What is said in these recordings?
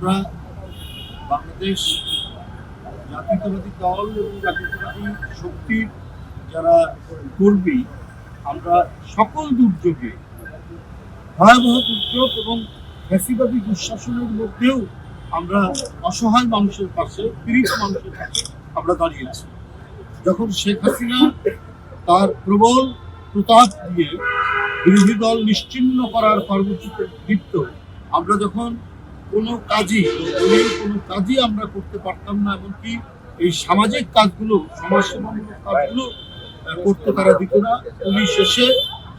আমরা বাংলাদেশ জাতীয়তাবাদী দল এবং জাতীয়তাবাদী শক্তির যারা কর্মী, আমরা সকল দুর্যোগে ভয়াবহ দুর্যোগ এবং ফ্যাসিবাদী দুঃশাসনের মধ্যেও আমরা অসহায় মানুষের পাশে, পীড়িত মানুষের পাশে আমরা দাঁড়িয়েছি যখন শেখ হাসিনা তার প্রবল প্রতাপ দিয়ে বিরোধী দল নিশ্চিন্ন করার কর্মসূচিতে লিপ্ত, আমরা যখন কোনো কাজই, দলীয় কোনো কাজই আমরা করতে পারতাম না, এমনকি এই সামাজিক কাজগুলো, সমাজসেবামূলক কাজগুলো করতে তারা দিত না। পুলিশ এসে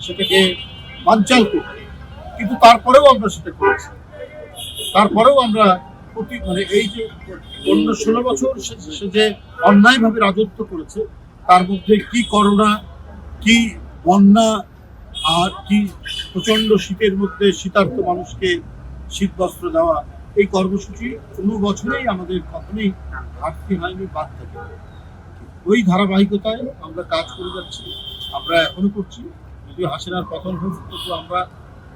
সেটাকে বানচাল করত। কিন্তু তারপরেও আমরা সেটা করেছি। তারপরেও আমরা প্রতি মানে এই যে অন্য ষোলো বছর সে যে অন্যায়ভাবে রাজত্ব করেছে, তার মধ্যে কি করোনা, কি বন্যা, আর কি প্রচণ্ড শীতের মধ্যে শীতার্থ মানুষকে শীত বস্ত্র দেওয়া, এই কর্মসূচি কোনো বছরেই আমাদের কখনোই ঘাটতি হয়নি বাদ থাকে ওই ধারাবাহিকতায় আমরা কাজ করে যাচ্ছি, আমরা এখনও করছি। যদিও হাসিনার পতন হয়েছে কিন্তু আমরা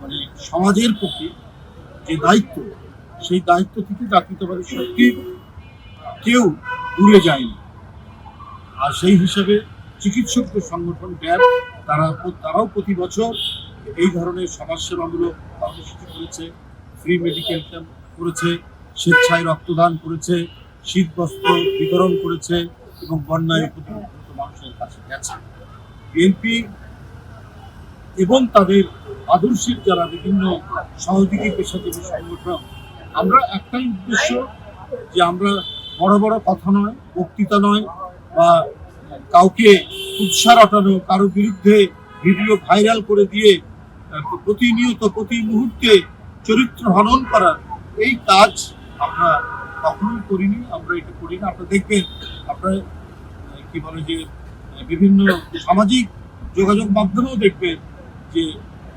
মানে সমাজের প্রতি যে দায়িত্ব, সেই দায়িত্ব থেকে জাতীয়তাবাদী শক্তি কেউ দূরে যায়নি। আর সেই হিসাবে চিকিৎসকদের সংগঠন ব্যাপ, তারা তারাও প্রতি বছর এই ধরনের সমাজসেবামূলক কর্মসূচি করেছে। ফ্রি মেডিকেল ক্যাম্প করেছে, স্বেচ্ছায় রক্তদান করেছে শীত বস্ত্র বিতরণ করেছে এবং বন্যায় উপদ্রুত মানুষের কাছে গেছে। বিএনপি এবং তাদের আদর্শিক যারা বিভিন্ন সহযোগী পেশাজীবী সংগঠন, আমরা একটাই উদ্দেশ্য যে আমরা বড় বড় কথা নয়, বক্তৃতা নয় বা কাউকে উৎসাহ রটানো কারও বিরুদ্ধে ভিডিও ভাইরাল করে দিয়ে প্রতিনিয়ত, প্রতি মুহূর্তে চরিত্র হনন করার এই কাজ আমরা কখনোই করিনি, আমরা এটা করি না। আপনারা দেখবেন, আপনারা কি বলে যে বিভিন্ন সামাজিক যোগাযোগ মাধ্যমেও দেখবেন যে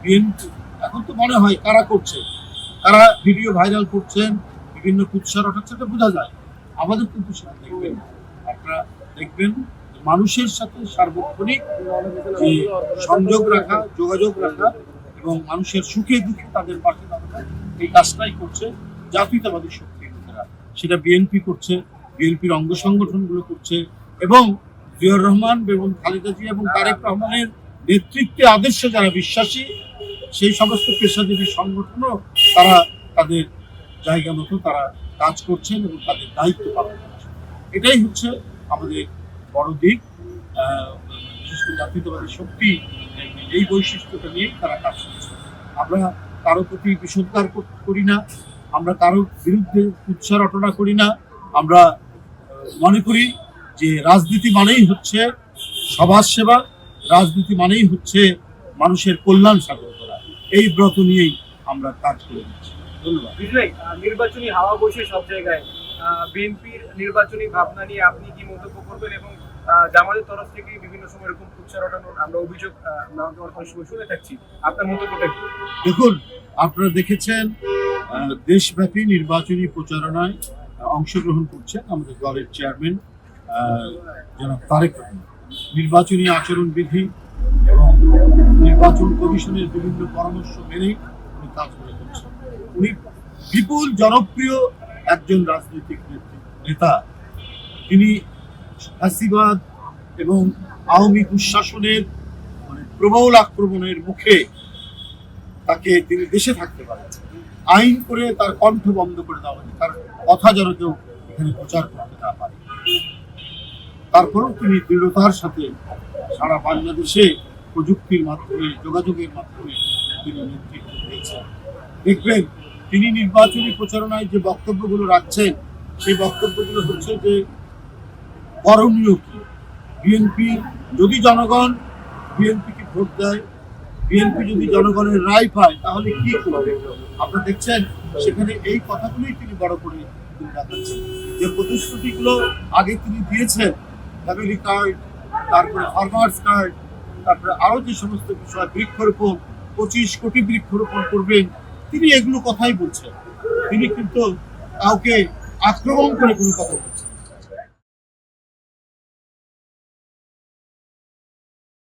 বিএনপি এখন তো মনে হয় কারা করছে? কারা ভিডিও ভাইরাল করছেন, বিভিন্ন কুৎসা রটাচ্ছে এটা বোঝা যায়। আমাদের কিন্তু সেটা দেখবেন আপনারা দেখবেন মানুষের সাথে সার্বক্ষণিক যে সংযোগ রাখা, যোগাযোগ রাখা এবং মানুষের সুখে দুঃখে তাদের পাশে এই কাজটাই করছে জাতীয়তাবাদী শক্তির লোকেরা সেটা বিএনপি করছে বিএনপির অঙ্গ সংগঠনগুলো করছে এবং জিয়র রহমান এবং খালেদা জিয়া এবং তারেক রহমানের নেতৃত্বে আদর্শে যারা বিশ্বাসী, সেই সমস্ত পেশাজীবী সংগঠনও তারা তাদের জায়গা মতো তারা কাজ করছেন এবং তাদের দায়িত্ব পালন করছেন। এটাই হচ্ছে আমাদের বড় দিক। বিশেষ করে জাতীয়তাবাদী শক্তি এই বৈশিষ্ট্যটা নিয়ে তারা কাজ করছে। আমরা কারও প্রতি বিষোদ্গার কর- না, আমরা কারও বিরুদ্ধে উৎসাহ রটনা করি না। আমরা মনে করি যে রাজনীতি মানেই হচ্ছে সমাজ সেবা, রাজনীতি মানেই হচ্ছে মানুষের কল্যাণ সাধন করা। এই ব্রত নিয়েই আমরা কাজ করে যাচ্ছি ধন্যবাদ। নির্বাচনী হাওয়া বসে সব জায়গায়। বিএনপির নির্বাচনী ভাবনা নিয়ে আপনি কি মন্তব্য করবেন এবং আহ, জামাতের তরফ থেকে বিভিন্ন সময় এরকম কুৎসা রটানোর আমরা অভিযোগ শুনে থাকছি। আপনার মন্তব্যটা কি? দেখুন আপনারা দেখেছেন দেশব্যাপী নির্বাচনী প্রচারণায় অংশগ্রহণ করছেন আমাদের দলের চেয়ারম্যান জনাব তারেক রহমান। নির্বাচনী আচরণবিধি এবং নির্বাচন কমিশনের বিভিন্ন পরামর্শ মেনেই উনি কাজগুলো করছেন উনি বিপুল জনপ্রিয় একজন রাজনৈতিক নেতা। তিনি ফ্যাসিবাদ এবং আওয়ামী দুঃশাসনের মানে প্রবল আক্রমণের মুখে তাকে তিনি দেশে থাকতে পারেন। আইন করে তার কণ্ঠ বন্ধ করে দেওয়া হয়েছে তার কথা যেন কেউ এখানে প্রচার করতে না পারে। তারপরেও তিনি দৃঢ়তার সাথে সারা বাংলাদেশে প্রযুক্তির মাধ্যমে, যোগাযোগের মাধ্যমে তিনি নেতৃত্ব দিয়েছেন। দেখবেন, তিনি নির্বাচনী প্রচারণায় যে বক্তব্যগুলো রাখছেন, সেই বক্তব্যগুলো হচ্ছে যে করণীয় কি? বিএনপি যদি জনগণ বিএনপিকে ভোট দেয়, বিএনপি যদি জনগণের রায় পায়, তাহলে কি করবে? আপনারা দেখছেন, সেখানে এই কথাগুলোই তিনি বড় করে যে প্রতিশ্রুতিগুলো আগে তিনি দিয়েছেন ফ্যামিলি কার্ড তারপরে ফার্মার্স কার্ড তারপরে আরও যে সমস্ত বিষয়, বৃক্ষরোপণ, পঁচিশ কোটি বৃক্ষরোপণ করবেন, তিনি এগুলো কথাই বলছেন। তিনি কিন্তু কাউকে আক্রমণ করে কোনো কথা বলছেন